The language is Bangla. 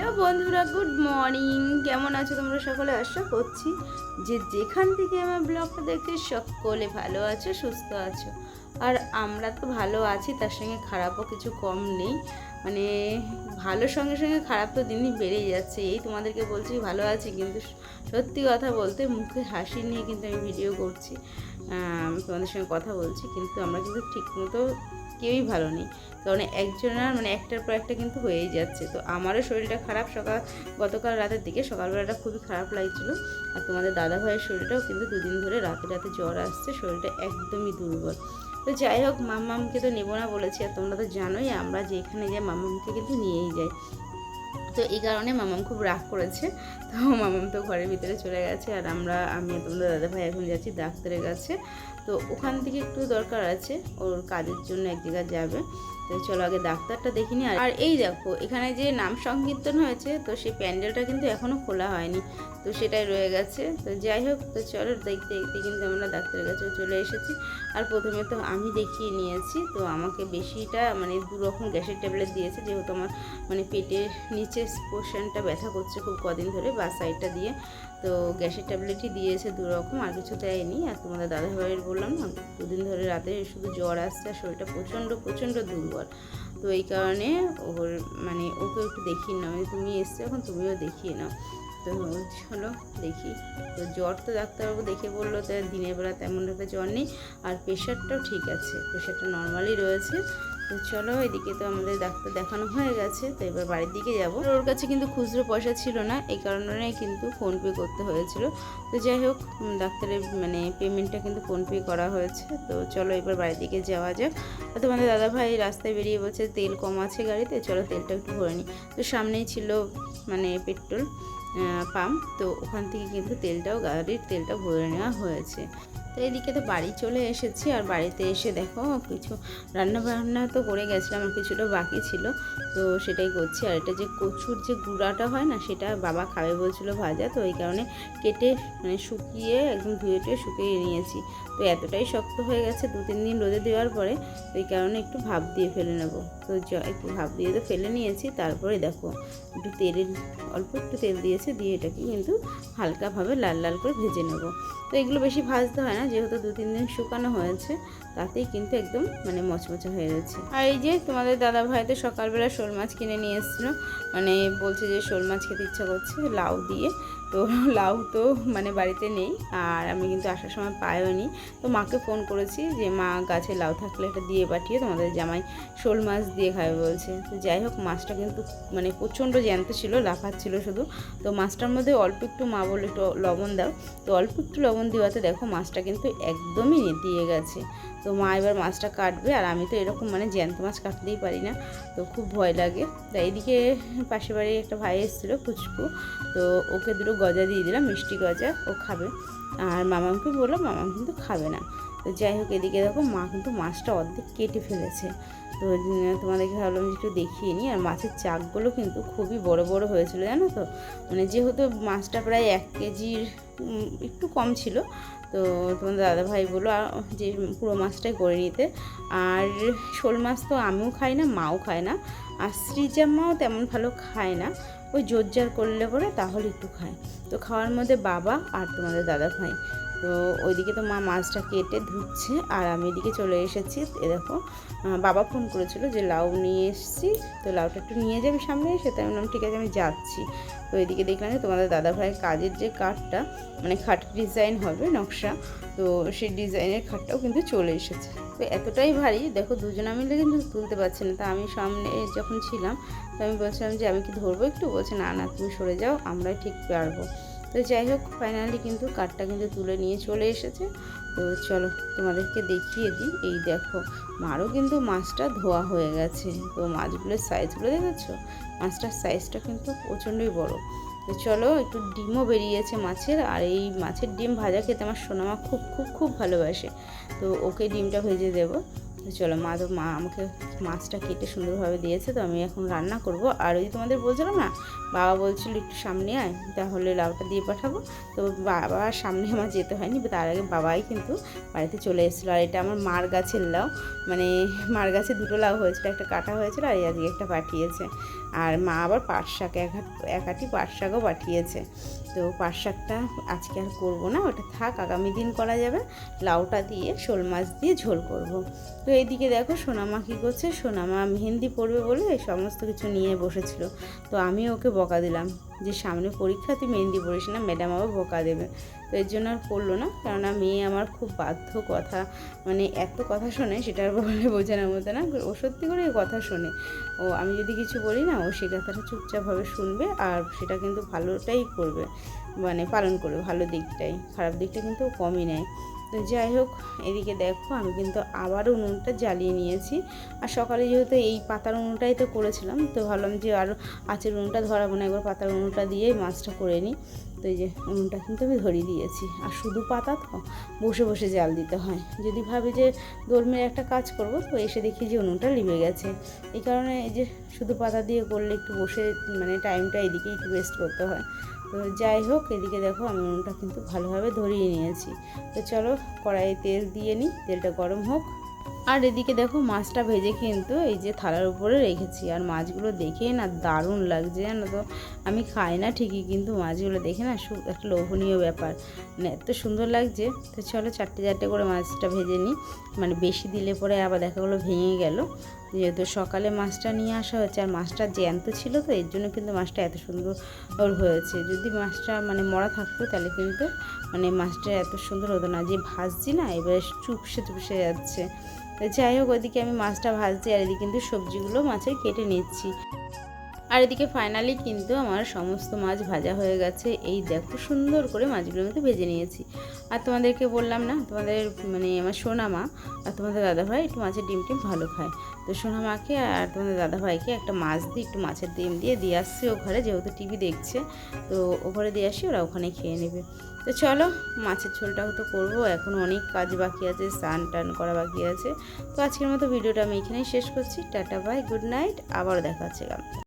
হ্যালো বন্ধুরা, গুড মর্নিং। কেমন আছো তোমরা সকলে? আশা করছি যে যেখান থেকে আমার ব্লগটা দেখতে সকলে ভালো আছো, সুস্থ আছো। আর আমরা তো ভালো আছি, তার সঙ্গে খারাপও কিছু কম নেই। মানে ভালোর সঙ্গে সঙ্গে খারাপ তো দিনই বেড়েই যাচ্ছে। এই তোমাদেরকে বলছি ভালো আছি, কিন্তু সত্যি কথা বলতে মুখে হাসি নিয়ে কিন্তু আমি ভিডিও করছি। তোমাদের সঙ্গে কথা বলছি, কিন্তু আমরা কিন্তু ঠিকমতো কেউই ভালো নেই। কারণ একজনের মানে একটার পর একটা কিন্তু হয়েই যাচ্ছে। তো আমারও শরীরটা খারাপ। সকাল, গতকাল রাতের দিকে সকালবেলাটা খুবই খারাপ লাগছিল। আর তোমাদের দাদা ভাইয়ের শরীরটাও কিন্তু দুদিন ধরে রাতে রাতে জ্বর আসছে। শরীরটা একদমই দুর্বল। তো যাই হোক, মাম্মামকে তো নেব না বলেছি। আর তোমরা তো জানোই, আমরা যেখানে যাই, মাম্মামকে কিন্তু নিয়েই যাই। তো এই কারণে মামাম খুব রাগ করেছে। তো মামাম তো ঘরের ভিতরে চলে গেছে। আর আমরা, আমি তোমাদের দাদা ভাই এখন যাচ্ছি ডাক্তারের কাছে। তো ওখান থেকে একটু দরকার আছে, ওর কাজের জন্য এক জায়গায় যাবে। তো চলো আগে ডাক্তারটা দেখিনি আর এই দেখো, এখানে যে নাম সংকীর্তন হয়েছে, তো সেই প্যান্ডেলটা কিন্তু এখনও খোলা হয়নি। তো সেটাই রয়ে গেছে। তো যাই হোক, তো চলো দেখতে দেখতে কিন্তু আমরা ডাক্তারের কাছে চলে এসেছি। আর প্রথমে তো আমি দেখিয়ে নিয়েছি, তো আমাকে বেশিটা মানে দু রকম গ্যাসের ট্যাবলেট দিয়েছে, যেহেতু আমার মানে পেটের নিচে পোর্শনটা ব্যথা করছে খুব কদিন ধরে, বা সাইডটা দিয়ে। তো গ্যাসের ট্যাবলেটই দিয়েছে দু রকম আর কিছু দেয়নি। আর তোমাদের দাদা ভাইয়ের বললাম না, দুদিন ধরে রাতে শুধু জ্বর আসছে আর শরীরটা প্রচণ্ড প্রচণ্ড দুর্বল। তো এই কারণে ওর মানে ওকে একটু দেখিয়ে নাও। তুমি এসছো এখন, তুমিও দেখিয়ে নাও। তো চলো দেখি। তো জ্বর তো ডাক্তারবাবু দেখে বলল তো দিনের বেলা তেমন একটা জ্বর নেই, আর প্রেশারটাও ঠিক আছে। প্রেশারটা নর্মালি রয়েছে। তো চলো এদিকে তো আমাদের ডাক্তার দেখানো হয়ে গেছে, তো এবার বাড়ির দিকে যাব। ওর কাছে কিন্তু খুচরো পয়সা ছিল না, এই কারণে কিন্তু ফোনপে করতে হয়েছিল। তো যাই হোক ডাক্তারের মানে পেমেন্টটা কিন্তু ফোনপে করা হয়েছে। তো চলো এবার বাড়ির দিকে যাওয়া যাক। তোমাদের দাদা ভাই রাস্তায় বেরিয়ে বলছে, তেল কম আছে গাড়িতে, চলো তেলটা একটু ভরে নিই তো সামনেই ছিল মানে পেট্রোল পাম্প তো ওখান থেকে কিন্তু তেলটাও, গাড়ির তেলটা ভরে নেওয়া হয়েছে। তো এদিকে তো বাড়ি চলে এসেছি আর বাড়িতে এসে দেখো কিছু রান্না বান্না তো করে গেছিলাম কিছুটা বাকি ছিল। তো সেটাই করছি। আর এটা যে কচুর যে গুঁড়াটা হয় না, সেটা বাবা খাবে বলছিল ভাজা, তো এই কারণে কেটে মানে শুকিয়ে একদম ধুয়ে টুয়ে শুকিয়ে নিয়েছি। তো এতটাই শক্ত হয়ে গেছে দু তিন দিন রোদে দেওয়ার পরে এই কারণে একটু ভাপ দিয়ে ফেলে নেব। তো একটু ভাপ দিয়ে তো ফেলে নিয়েছি, তারপরে দেখো একটু তেলের অল্প একটু তেল দিয়েছে, দিয়ে এটাকে কিন্তু হালকাভাবে লাল লাল করে ভেজে নেব। তো এগুলো বেশি ভাজতে হয় না, যেহেতু দু তিন দিন শুকানো হয়েছে, তাতেই কিন্তু একদম মানে মচমচে হয়ে গেছে আর এই যে তোমাদের দাদা ভাই তো সকালবেলা শোল মাছ কিনে নিয়ে এসেছিল। মানে বলছে যে শোল মাছ খেতে ইচ্ছা করছে, লাউ দিয়ে। তো লাউ তো মানে বাড়িতে নেই আর আমি কিন্তু আসার সময় পাইওনি তো মাকে ফোন করেছি যে, মা, গাছে লাউ থাকলে এটা দিয়ে পাঠিয়ে তোমাদের জামাই শোল মাছ দিয়ে খাবে, বলছে। তো যাই হোক, মাছটা কিন্তু মানে প্রচণ্ড জ্যান্ত ছিল লাফাচ্ছিল শুধু। তো মাছটার মধ্যে অল্প একটু মা বলে একটু লবণ দাও। তো অল্প একটু লবণ দেওয়াতে দেখো মাছটা কিন্তু একদমই দিয়ে গেছে। তো মা এবার মাছটা কাটবে আর আমি তো এরকম মানে জ্যান্ত মাছ কাটতেই পারি না। তো খুব ভয় লাগে। তা এইদিকে পাশের বাড়ি একটা ভাই এসেছিল ফুচকু তো ওকে দুটো গজা দিয়ে দিলাম, মিষ্টি গজা ও খাবে। আর মামাকে বললাম মামা কিন্তু খাবে না। তো যাই হোক, এদিকে দেখো মা কিন্তু মাছটা অর্ধেক কেটে ফেলেছে। তো তোমাদেরকে ভাবলাম একটু দেখিয়ে নিই। আর মাছের চাকগুলো কিন্তু খুবই বড় বড় হয়েছিল, জানো তো? মানে যেহেতু মাছটা প্রায় এক কেজির একটু কম ছিল, তো তোমাদের দাদা ভাই বলল আর যে পুরো মাছটাই করে নিতে। আর শোল মাছ তো আমিও খাই না, মাও খায় না। আর শ্রীজাম্মাও তেমন ভালো খায় না। ওই জোরজার করলে পরে তাহলে একটু খায়। তো খাওয়ার মধ্যে বাবা আর তোমাদের দাদা ভাই। তো ওইদিকে তো মা মাছটা কেটে ধুচ্ছে, আর আমি এদিকে চলে এসেছি। এ দেখো বাবা ফোন করেছিল যে লাউ নিয়ে এসেছি, তো লাউটা একটু নিয়ে যাবি সামনে এসে, তাই বললাম, ঠিক আছে, আমি যাচ্ছি। তো এদিকে দেখলাম যে তোমাদের দাদা ভাইয়ের কাজের যে কাঠটা মানে খাট ডিজাইন হবে নকশা, তো সেই ডিজাইনের খাটটাও কিন্তু চলে এসেছে। তো এতটাই ভারী, দেখো দুজনে মিলে কিন্তু তুলতে পারছি না। তা আমি সামনে যখন ছিলাম, তো আমি বলছিলাম যে, আমি কি ধরবো একটু? বলছে, না না, তুমি সরে যাও, আমরাই ঠিক পারব। তো যাই হোক ফাইনালি কিন্তু কাঠটা কিন্তু তুলে নিয়ে চলে এসেছে। তো চলো তোমাদেরকে দেখিয়ে দিই। এই দেখো, মারও কিন্তু মাছটা ধোয়া হয়ে গেছে। তো মাছগুলোর সাইজগুলো দেখেছ? মাছটার সাইজটা কিন্তু প্রচণ্ডই বড়। তো চলো, একটু ডিমও বেরিয়েছে মাছের, আর এই মাছের ডিম ভাজা খেতে আমার সোনামা খুব খুব খুব ভালোবাসে। তো ওকে ডিমটা ভেজে দেবো। তো চলো, মা তো, মা আমাকে মাছটা কেটে সুন্দরভাবে দিয়েছে, তো আমি এখন রান্না করব। আর ওই তোমাদের বলছিলাম না বাবা বলছিল, একটু সামনে আয়, তাহলে লাউটা দিয়ে পাঠাবো। তো বাবা সামনে আমার যেতে হয়নি তার আগে বাবাই কিন্তু বাড়িতে চলে এসেছিল। আর এটা আমার মার গাছের লাউ। মানে মার গাছে দুটো লাউ হয়েছিল, একটা কাটা হয়েছিল আর আজকে একটা পাঠিয়েছে। আর মা আবার পাট শাক, এক এক পাট শাকও পাঠিয়েছে। তো পাট শাকটা আজকে আর করব না, ওটা থাক, আগামী দিন করা যাবে। লাউটা দিয়ে, শোল মাছ দিয়ে ঝোল করব। তো এইদিকে দেখো সোনামা কী করছে, সোনামা মেহেন্দি পড়বে বলে সমস্ত কিছু নিয়ে বসেছিল। তো আমি ওকে বকা দিলাম। যে সামনে পরীক্ষা, তুই মেহেন্দি পড়িস না ম্যাডাম আবার বকা দেবে। তো এর জন্য আর পড়ল না, কেননা মেয়ে আমার খুব বাধ্য কথা মানে এত কথা শোনে, সেটা আর বলে বোঝানোর মতো না। ও সত্যি করে কথা শোনে। ও আমি যদি কিছু বলি না, ও সে কথাটা চুপচাপভাবে শুনবে আর সেটা কিন্তু ভালোটাই করবে মানে পালন করবে, ভালো দিকটাই। খারাপ দিকটা কিন্তু কমই নেয়। তো যাই হোক, এদিকে দেখো আমি কিন্তু আবার উনুনটা জ্বালিয়ে নিয়েছি। আর সকালে যেহেতু এই পাতার উনুনটাই তো করেছিলাম, তো ভাবলাম যে আর আচের উনুনটা ধরাবো না, একবার পাতার উনুনটা দিয়ে মাছটা করে নিই। তো এই যে উনুনটা কিন্তু আমি ধরিয়ে দিয়েছি। আর শুধু পাতা তো, বসে বসে জাল দিতে হয়। যদি ভাবি যে দোলমের একটা কাজ করব, তো এসে দেখি যে উনুনটা লিবে গেছে। এই কারণে এই যে শুধু পাতা দিয়ে করলে একটু বসে মানে টাইমটা এদিকে একটু ওয়েস্ট করতে হয়। তো যাই হোক, এদিকে দেখো আমি উনুনটা কিন্তু ভালোভাবে ধরিয়ে নিয়েছি। তো চলো কড়াইয়ে তেল দিয়ে নিই, তেলটা গরম হোক। আর এদিকে দেখো মাছটা ভেজে কিন্তু এই যে থালার উপরে রেখেছি। আর মাছগুলো দেখে না দারুণ লাগছে জানো তো। আমি খাই না ঠিকই, কিন্তু মাছগুলো দেখে না একটা লোভনীয় ব্যাপার। মানে এত সুন্দর লাগছে। তো চলো চারটে চারটে করে মাছটা ভেজে নিই। মানে বেশি দিলে পরে আবার দেখাগুলো ভেঙে গেল। যেহেতু সকালে মাছটা নিয়ে আসা হয়েছে আর মাছটা জ্যান্ত ছিল তো, এর জন্য কিন্তু মাছটা এত সুন্দর হয়েছে। যদি মাছটা মানে মরা থাকতো তাহলে কিন্তু মানে মাছটা এত সুন্দর হতো না। যে ভাজছি না, এবারে চুপসে চুপসে যাচ্ছে। যাই হোক, ওইদিকে আমি মাছটা ভাজছি আর এদিকে কিন্তু সবজিগুলো মাছের কেটে নিচ্ছি। আর এদিকে ফাইনালি কিন্তু আমার সমস্ত মাছ ভাজা হয়ে গেছে। এই দেখো সুন্দর করে মাছগুলোর মধ্যে ভেজে নিয়েছি। আর তোমাদেরকে বললাম না, তোমাদের মানে আমার সোনা মা আর তোমাদের দাদাভাই একটু মাছের ডিম টিম ভালো খায়। তো সোনা মাকে আর তোমাদের দাদাভাইকে একটা মাছ দিয়ে, একটু মাছের ডিম দিয়ে দিয়ে আসছি ও ঘরে, যেহেতু টিভি দেখছে, তো ও ঘরে দিয়ে আসি, ওরা ওখানে খেয়ে নেবে। তো চলো, মাছের ঝোলটাও তো করব, এখন অনেক কাজ বাকি আছে, স্নান টান করা বাকি আছে। তো আজকের মতো ভিডিওটা আমি এখানেই শেষ করছি। টাটা বাই গুড নাইট আবার দেখা হচ্ছে